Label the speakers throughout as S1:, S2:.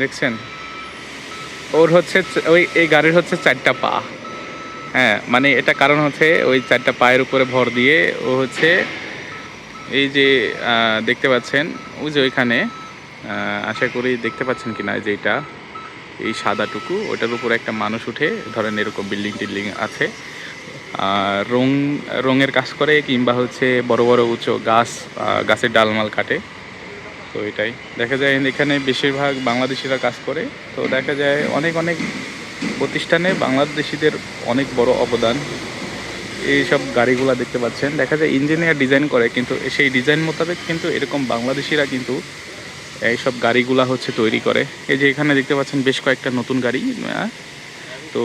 S1: দেখছেন? ওর হচ্ছে ওই, এই গাড়ির হচ্ছে চারটা পা। হ্যাঁ মানে এটা কারণ হচ্ছে ওই চারটা পায়ের উপরে ভর দিয়ে ও হচ্ছে এই যে দেখতে পাচ্ছেন, ওই যে ওইখানে আশা করি দেখতে পাচ্ছেন কিনা যে এটা, এই সাদাটুকু, ওটার উপরে একটা মানুষ উঠে, ধরেন এরকম বিল্ডিং টিল্ডিং আছে, আর রং, রঙের কাজ করে কিংবা হচ্ছে বড় বড় উঁচু গাছ গাছের ডালমাল কাটে। তো এটাই। দেখা যায় এখানে বেশিরভাগ বাংলাদেশিরা কাজ করে। তো দেখা যায় অনেক অনেক প্রতিষ্ঠানে বাংলাদেশিদের অনেক বড় অবদান। এইসব গাড়িগুলো দেখতে পাচ্ছেন। দেখা যায় ইঞ্জিনিয়ার ডিজাইন করে, কিন্তু সেই ডিজাইন মোতাবেক কিন্তু এরকম বাংলাদেশিরা কিন্তু এইসব গাড়িগুলা হচ্ছে তৈরি করে। এই যে এখানে দেখতে পাচ্ছেন বেশ কয়েকটা নতুন গাড়ি তো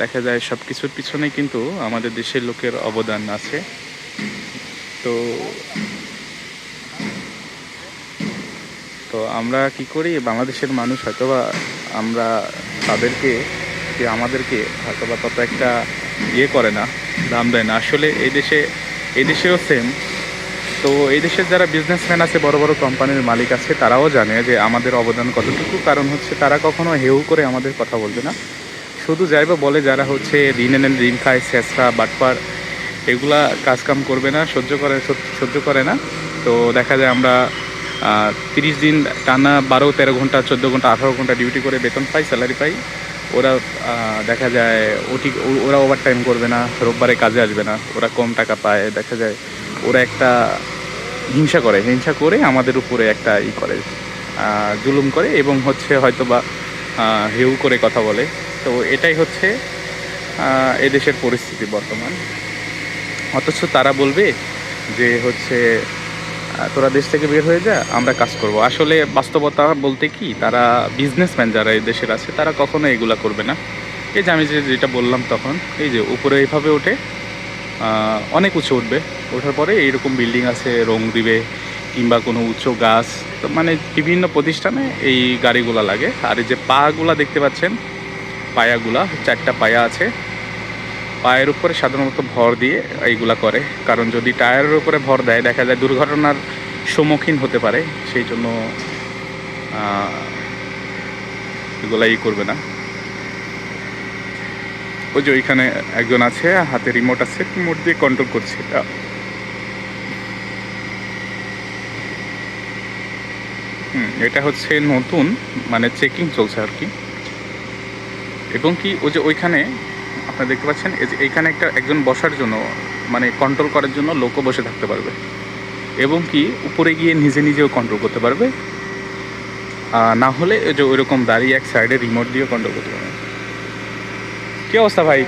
S1: দেখা যায় সব কিছুর পিছনে কিন্তু আমাদের দেশের লোকের অবদান আছে। তো তো আমরা কি করি, বাংলাদেশের মানুষ হয়তোবা আমরা তাদেরকে, যে আমাদেরকে হয়তোবা তত একটা ইয়ে করে না, দাম দেয় না। আসলে এই দেশে, এই দেশেও সেম তো এই দেশের যারা বিজনেসম্যান আছে, বড় বড় কোম্পানির মালিক আছে, তারাও জানে যে আমাদের অবদান কতটুকু। কারণ হচ্ছে তারা কখনো হেউ করে আমাদের কথা বলবে না। শুধু যাইবা বলে যারা হচ্ছে ঋণ এনে, ঋণ খায়, শেষরা, বাটপার, এগুলা কাজকাম করবে না, সহ্য করে সহ্য করে না। তো দেখা যায় আমরা তিরিশ দিন টানা বারো, তেরো ঘণ্টা, চোদ্দ ঘণ্টা, আঠারো ঘণ্টা ডিউটি করে বেতন পাই স্যালারি পাই। ওরা দেখা যায় ওটি ওরা ওভার টাইম করবে না, রোববারে কাজে আসবে না, ওরা কম টাকা পায়। দেখা যায় ওরা একটা হিংসা করে হিংসা করে আমাদের উপরে একটা ই করে জুলুম করে এবং হচ্ছে হয়তো বা হেউ করে কথা বলে। তো এটাই হচ্ছে এদেশের পরিস্থিতি বর্তমান। অথচ তারা বলবে যে হচ্ছে তোরা দেশ থেকে বের হয়ে যা, আমরা কাজ করব। আসলে বাস্তবতা বলতে কি, তারা বিজনেসম্যান যারা এই দেশের আছে, তারা কখনো এগুলা করবে না। এই যে আমি যে যেটা বললাম তখন, এই যে উপরে এইভাবে ওঠে অনেক উঁচু উঠবে। ওঠার পরে এইরকম বিল্ডিং আছে, রং দিবে, কিংবা কোনো উঁচু গাছ। তো মানে বিভিন্ন প্রতিষ্ঠানে এই গাড়িগুলা লাগে। আর এই যে পাগুলা দেখতে পাচ্ছেন, পায়াগুলা, চারটা পায়া আছে। পায়ের উপরে সাধারণত ভর দিয়ে এইগুলা করে। কারণ যদি টায়ারের উপরে ভর দেয়, দেখা যায় দুর্ঘটনার সম্মুখীন হতে পারে, সেই জন্য এগুলা ই করবে না। ওই যে ওইখানে একজন আছে, হাতে রিমোট আছে রিমোট দিয়ে কন্ট্রোল করছে। এটা হুম, এটা হচ্ছে নতুন মানে চেকিং চলছে আর কি। এবং কি, ওই যে ওইখানে আপনারা দেখতে পাচ্ছেন, এই যে এইখানে একটা একজন বসার জন্য মানে কন্ট্রোল করার জন্য লোকও বসে থাকতে পারবে। এবং কি, উপরে গিয়ে নিজে নিজেও কন্ট্রোল করতে পারবে। না হলে যে ওইরকম দাঁড়িয়ে এক সাইডে রিমোট দিয়ে কন্ট্রোল করতে পারবে। কী অবস্থা ভাই?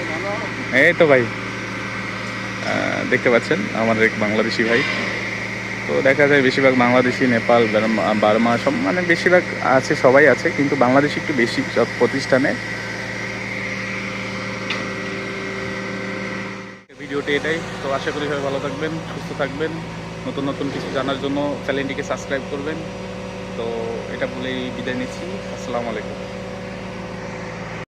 S1: এই তো ভাই। দেখতে পাচ্ছেন আমার এক বাংলাদেশি ভাই। তো দেখা যায় বেশিরভাগ বাংলাদেশি, নেপাল বার্মা সব মানে বেশিরভাগ আছে, সবাই আছে, কিন্তু বাংলাদেশি একটু বেশি সব প্রতিষ্ঠানে। ভিডিওটি এটাই। তো আশা করি সবাই ভালো থাকবেন, সুস্থ থাকবেন। নতুন নতুন কিছু জানার জন্য চ্যানেলটিকে সাবস্ক্রাইব করবেন। তো এটা বলেই বিদায় নিচ্ছি। আসসালামু আলাইকুম।